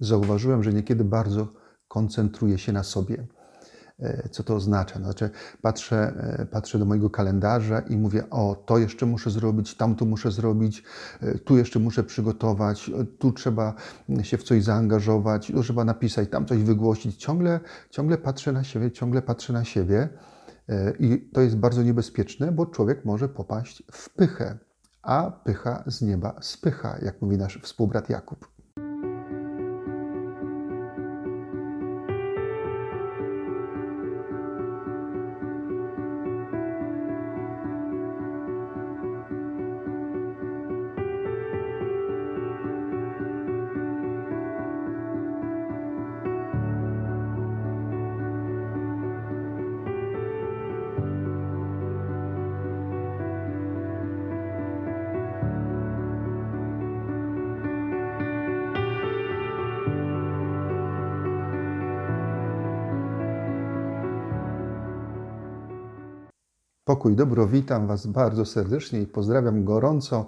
zauważyłem, że niekiedy bardzo koncentruję się na sobie. E, Co to oznacza? Znaczy, patrzę, e, patrzę do mojego kalendarza i mówię: O, to jeszcze muszę zrobić, tamto muszę zrobić, e, tu jeszcze muszę przygotować, tu trzeba się w coś zaangażować, tu trzeba napisać, tam coś wygłosić. Ciągle, ciągle patrzę na siebie, ciągle patrzę na siebie. I to jest bardzo niebezpieczne, bo człowiek może popaść w pychę, a pycha z nieba spycha, jak mówi nasz współbrat Jakub. Pokój, dobro, witam Was bardzo serdecznie i pozdrawiam gorąco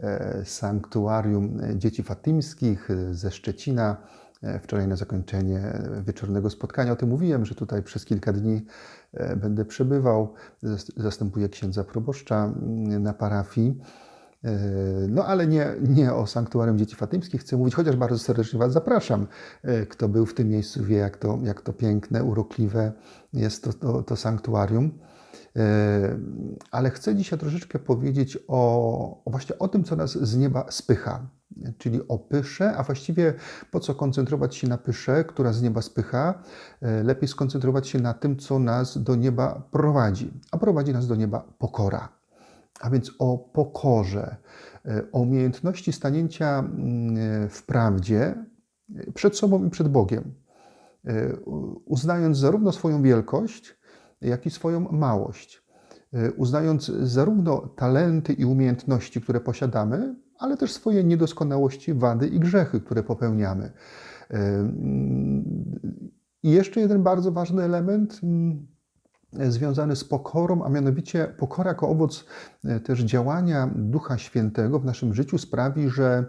e, sanktuarium Dzieci Fatimskich e, ze Szczecina. E, Wczoraj na zakończenie e, wieczornego spotkania o tym mówiłem, że tutaj przez kilka dni e, będę przebywał. Zas- Zastępuję księdza proboszcza mm, na parafii. E, No ale nie, nie o sanktuarium Dzieci Fatymskich chcę mówić, chociaż bardzo serdecznie Was zapraszam. E, Kto był w tym miejscu wie, jak to, jak to piękne, urokliwe jest to, to, to sanktuarium. E, Ale chcę dzisiaj troszeczkę powiedzieć o, właśnie o tym, co nas z nieba spycha, czyli o pysze, a właściwie po co koncentrować się na pysze, która z nieba spycha, E, lepiej skoncentrować się na tym, co nas do nieba prowadzi. A prowadzi nas do nieba pokora. A więc o pokorze, e, o umiejętności stanięcia mm, w prawdzie przed sobą i przed Bogiem, uznając zarówno swoją wielkość, jak i swoją małość. E, Uznając zarówno talenty i umiejętności, które posiadamy, ale też swoje niedoskonałości, wady i grzechy, które popełniamy. E, mm, I jeszcze jeden bardzo ważny element mm, związany z pokorą, a mianowicie pokora jako owoc e, też działania Ducha Świętego w naszym życiu sprawi, że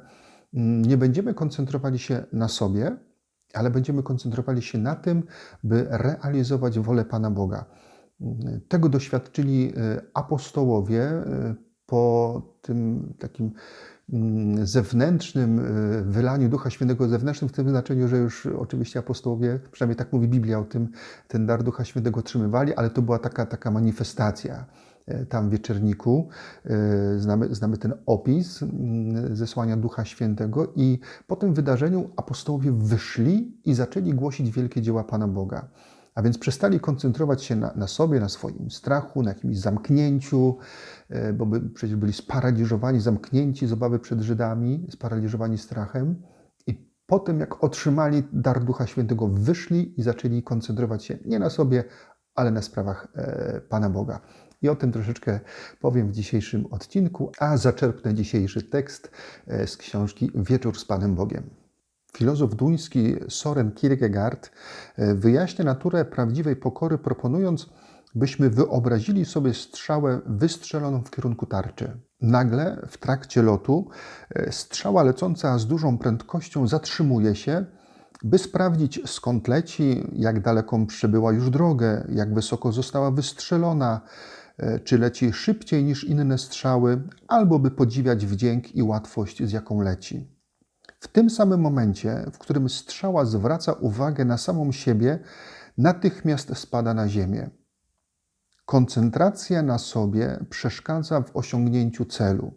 mm, nie będziemy koncentrowali się na sobie, ale będziemy koncentrowali się na tym, by realizować wolę Pana Boga. Tego doświadczyli e, apostołowie e, po tym takim mm, zewnętrznym e, wylaniu Ducha Świętego, zewnętrznym w tym znaczeniu, że już oczywiście apostołowie, przynajmniej tak mówi Biblia o tym, ten dar Ducha Świętego otrzymywali, ale to była taka, taka manifestacja tam w wieczerniku. E, Znamy, znamy ten opis mm, zesłania Ducha Świętego i po tym wydarzeniu apostołowie wyszli i zaczęli głosić wielkie dzieła Pana Boga. A więc przestali koncentrować się na, na sobie, na swoim strachu, na jakimś zamknięciu, e, bo by, przecież byli sparaliżowani, zamknięci z obawy przed Żydami, sparaliżowani strachem. I po tym, jak otrzymali dar Ducha Świętego, wyszli i zaczęli koncentrować się nie na sobie, ale na sprawach e, Pana Boga. I o tym troszeczkę powiem w dzisiejszym odcinku, a zaczerpnę dzisiejszy tekst e, z książki Wieczór z Panem Bogiem. Filozof duński Soren Kierkegaard e, wyjaśnia naturę prawdziwej pokory, proponując, byśmy wyobrazili sobie strzałę wystrzeloną w kierunku tarczy. Nagle w trakcie lotu e, strzała lecąca z dużą prędkością zatrzymuje się, by sprawdzić skąd leci, jak daleką przebyła już drogę, jak wysoko została wystrzelona, czy leci szybciej niż inne strzały, albo by podziwiać wdzięk i łatwość, z jaką leci. W tym samym momencie, w którym strzała zwraca uwagę na samą siebie, natychmiast spada na ziemię. Koncentracja na sobie przeszkadza w osiągnięciu celu.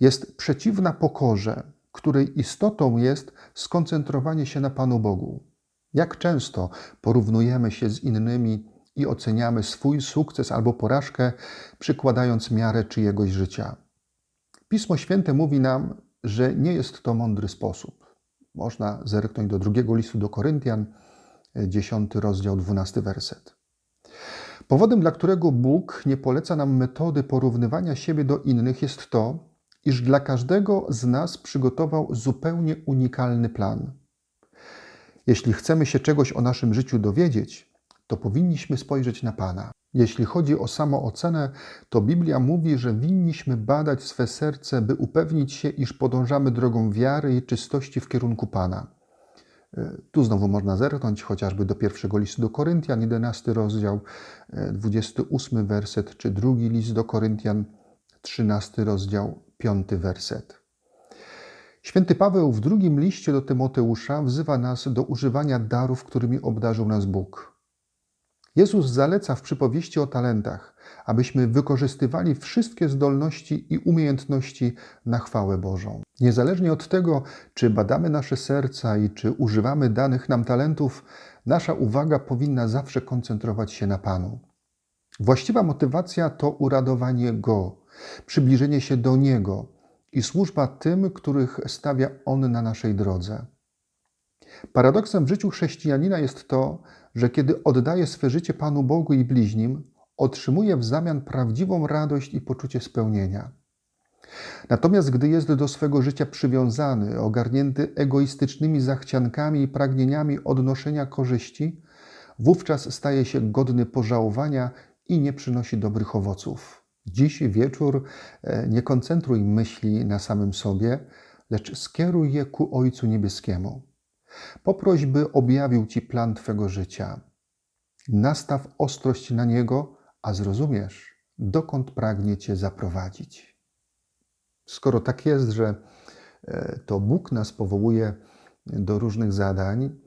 Jest przeciwna pokorze, której istotą jest skoncentrowanie się na Panu Bogu. Jak często porównujemy się z innymi i oceniamy swój sukces albo porażkę, przykładając miarę czyjegoś życia. Pismo Święte mówi nam, że nie jest to mądry sposób. Można zerknąć do drugiego listu do Koryntian, 10 rozdział, 12 werset. Powodem, dla którego Bóg nie poleca nam metody porównywania siebie do innych, jest to, iż dla każdego z nas przygotował zupełnie unikalny plan. Jeśli chcemy się czegoś o naszym życiu dowiedzieć, to powinniśmy spojrzeć na Pana. Jeśli chodzi o samoocenę, to Biblia mówi, że winniśmy badać swe serce, by upewnić się, iż podążamy drogą wiary i czystości w kierunku Pana. Tu znowu można zerknąć chociażby do pierwszego listu do Koryntian, 11 rozdział, 28 werset, czy drugi list do Koryntian, 13 rozdział, 5 werset. Święty Paweł w drugim liście do Tymoteusza wzywa nas do używania darów, którymi obdarzył nas Bóg. Jezus zaleca w przypowieści o talentach, abyśmy wykorzystywali wszystkie zdolności i umiejętności na chwałę Bożą. Niezależnie od tego, czy badamy nasze serca i czy używamy danych nam talentów, nasza uwaga powinna zawsze koncentrować się na Panu. Właściwa motywacja to uradowanie Go, przybliżenie się do Niego i służba tym, których stawia On na naszej drodze. Paradoksem w życiu chrześcijanina jest to, że kiedy oddaje swe życie Panu Bogu i bliźnim, otrzymuje w zamian prawdziwą radość i poczucie spełnienia. Natomiast gdy jest do swego życia przywiązany, ogarnięty egoistycznymi zachciankami i pragnieniami odnoszenia korzyści, wówczas staje się godny pożałowania i nie przynosi dobrych owoców. Dziś wieczór e, nie koncentruj myśli na samym sobie, lecz skieruj je ku Ojcu Niebieskiemu. Poproś, by objawił Ci plan Twego życia. Nastaw ostrość na Niego, a zrozumiesz, dokąd pragnie Cię zaprowadzić. Skoro tak jest, że e, to Bóg nas powołuje do różnych zadań,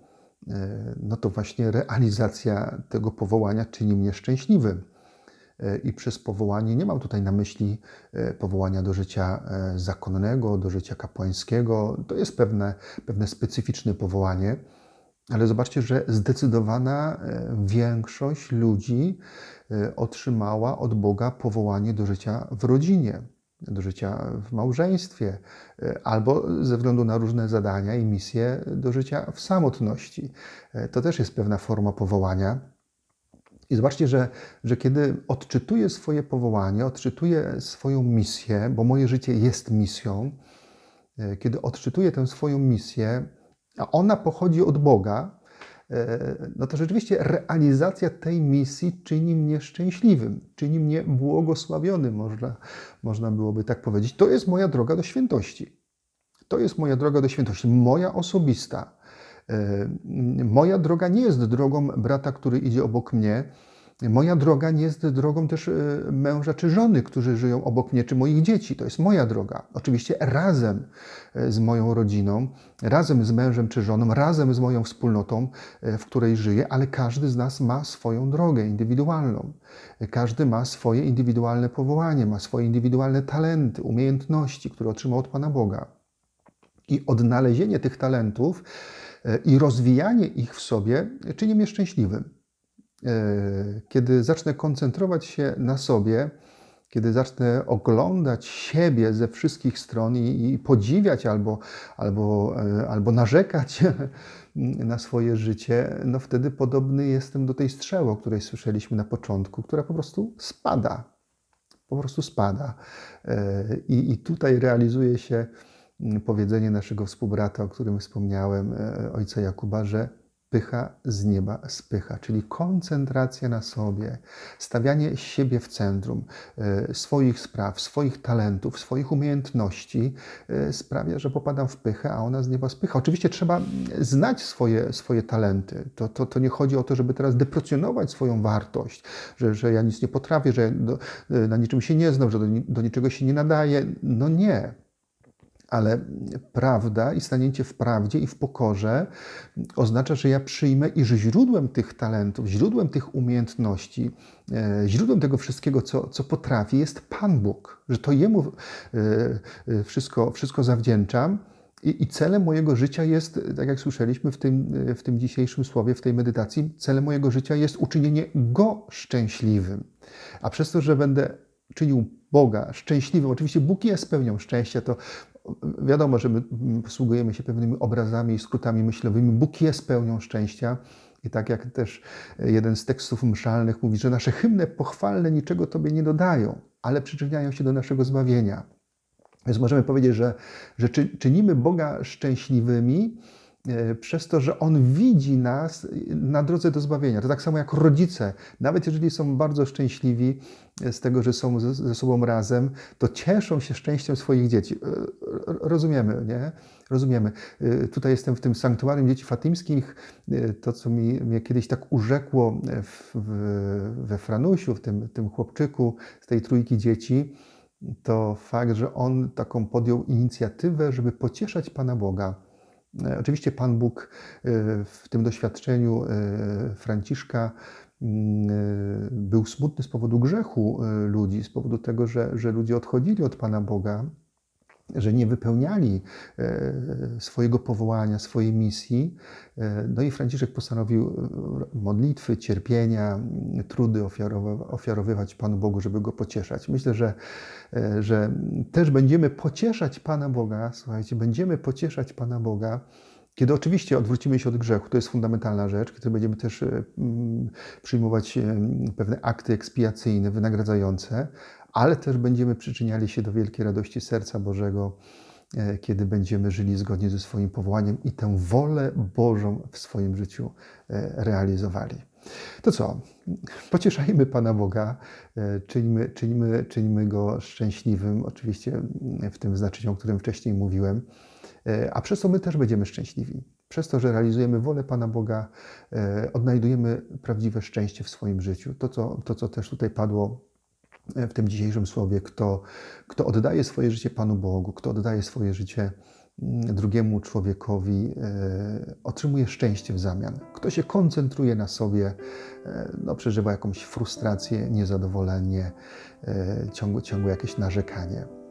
e, no to właśnie realizacja tego powołania czyni mnie szczęśliwym. E, I przez powołanie nie mam tutaj na myśli powołania do życia zakonnego, do życia kapłańskiego. To jest pewne, pewne specyficzne powołanie, ale zobaczcie, że zdecydowana większość ludzi otrzymała od Boga powołanie do życia w rodzinie do życia w małżeństwie, e, albo ze względu na różne zadania i misje do życia w samotności. E, to też jest pewna forma powołania. I zobaczcie, że, że kiedy odczytuję swoje powołanie, odczytuję swoją misję, bo moje życie jest misją, e, kiedy odczytuję tę swoją misję, a ona pochodzi od Boga, E, no to rzeczywiście realizacja tej misji czyni mnie szczęśliwym, czyni mnie błogosławionym, można, można byłoby tak powiedzieć. To jest moja droga do świętości. To jest moja droga do świętości, moja osobista. Moja droga nie jest drogą brata, który idzie obok mnie, Moja droga nie jest drogą też e, męża czy żony, którzy żyją obok mnie, czy moich dzieci. To jest moja droga. Oczywiście razem e, z moją rodziną, razem z mężem czy żoną, razem z moją wspólnotą, e, w której żyję, ale każdy z nas ma swoją drogę indywidualną. Każdy ma swoje indywidualne powołanie, ma swoje indywidualne talenty, umiejętności, które otrzymał od Pana Boga. I odnalezienie tych talentów i rozwijanie ich w sobie czyni mnie szczęśliwym. E, kiedy zacznę koncentrować się na sobie, kiedy zacznę oglądać siebie ze wszystkich stron i, i podziwiać albo, albo, e, albo narzekać na swoje życie, no wtedy podobny jestem do tej strzeły, o której słyszeliśmy na początku, która po prostu spada. Po prostu spada. E, I, i tutaj realizuje się powiedzenie naszego współbrata, o którym wspomniałem, ojca Jakuba, że pycha z nieba spycha, czyli koncentracja na sobie, stawianie siebie w centrum, e, swoich spraw, swoich talentów, swoich umiejętności e, sprawia, że popadam w pychę, a ona z nieba spycha. Oczywiście trzeba znać swoje, swoje talenty. To, to, to nie chodzi o to, żeby teraz deprecjonować swoją wartość, że, że ja nic nie potrafię, że do, e, na niczym się nie znam, że do, do niczego się nie nadaję. No nie ale prawda i stanięcie w prawdzie i w pokorze oznacza, że ja przyjmę, iż źródłem tych talentów, źródłem tych umiejętności, e, źródłem tego wszystkiego, co, co potrafi, jest Pan Bóg, że to Jemu e, e, wszystko, wszystko zawdzięczam. I, I, celem mojego życia jest, tak jak słyszeliśmy w tym, w tym dzisiejszym słowie, w tej medytacji, celem mojego życia jest uczynienie Go szczęśliwym. A przez to, że będę czynił Boga szczęśliwym, oczywiście Bóg jest pełnią szczęścia, to wiadomo, że my posługujemy się pewnymi obrazami i skrótami myślowymi. Bóg jest pełnią szczęścia. I tak jak też jeden z tekstów mszalnych mówi, że nasze hymny pochwalne niczego Tobie nie dodają, ale przyczyniają się do naszego zbawienia. Więc możemy powiedzieć, że, że czynimy Boga szczęśliwymi przez to, że On widzi nas na drodze do zbawienia. To tak samo jak rodzice, nawet jeżeli są bardzo szczęśliwi z tego, że są ze, sobą razem, to cieszą się szczęściem swoich dzieci. E, Rozumiemy, nie? Rozumiemy. E, Tutaj jestem w tym sanktuarium dzieci fatimskich. E, To, co mi, mnie kiedyś tak urzekło w, w, we Franusiu, w tym, tym chłopczyku z tej trójki dzieci, to fakt, że on taką podjął inicjatywę, żeby pocieszać Pana Boga. E, Oczywiście Pan Bóg e, w tym doświadczeniu e, Franciszka mm, był smutny z powodu grzechu ludzi, z powodu tego, że, że ludzie odchodzili od Pana Boga, że nie wypełniali e, swojego powołania, swojej misji. E, No i Franciszek postanowił e, modlitwy, cierpienia, trudy ofiarowywać Panu Bogu, żeby go pocieszać. Myślę, że, że też będziemy pocieszać Pana Boga, słuchajcie, będziemy pocieszać Pana Boga, kiedy oczywiście odwrócimy się od grzechu, to jest fundamentalna rzecz, kiedy będziemy też przyjmować pewne akty ekspiacyjne, wynagradzające, ale też będziemy przyczyniali się do wielkiej radości serca Bożego, e, kiedy będziemy żyli zgodnie ze swoim powołaniem i tę wolę Bożą w swoim życiu e, realizowali. To co? Pocieszajmy Pana Boga, e, czyńmy, czyńmy, czyńmy Go szczęśliwym, oczywiście mm, w tym znaczeniu, o którym wcześniej mówiłem, a przez to my też będziemy szczęśliwi. Przez to, że realizujemy wolę Pana Boga, odnajdujemy prawdziwe szczęście w swoim życiu. To, co, to, co też tutaj padło w tym dzisiejszym słowie, kto, kto oddaje swoje życie Panu Bogu, kto oddaje swoje życie mm, drugiemu człowiekowi, e, otrzymuje szczęście w zamian. Kto się koncentruje na sobie, e, no, przeżywa jakąś frustrację, niezadowolenie, ciągłe, ciągłe jakieś narzekanie.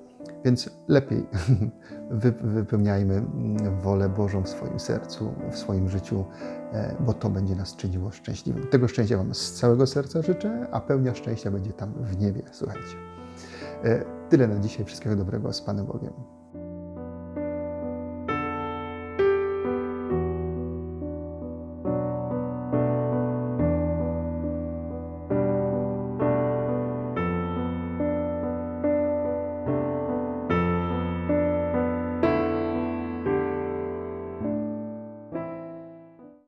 Więc lepiej wy- wypełniajmy mm, wolę Bożą w swoim sercu, w swoim życiu, e, bo to będzie nas czyniło szczęśliwym. Tego szczęścia Wam z całego serca życzę, a pełnia szczęścia będzie tam w niebie. Słuchajcie. E, Tyle na dzisiaj. Wszystkiego dobrego z Panem Bogiem.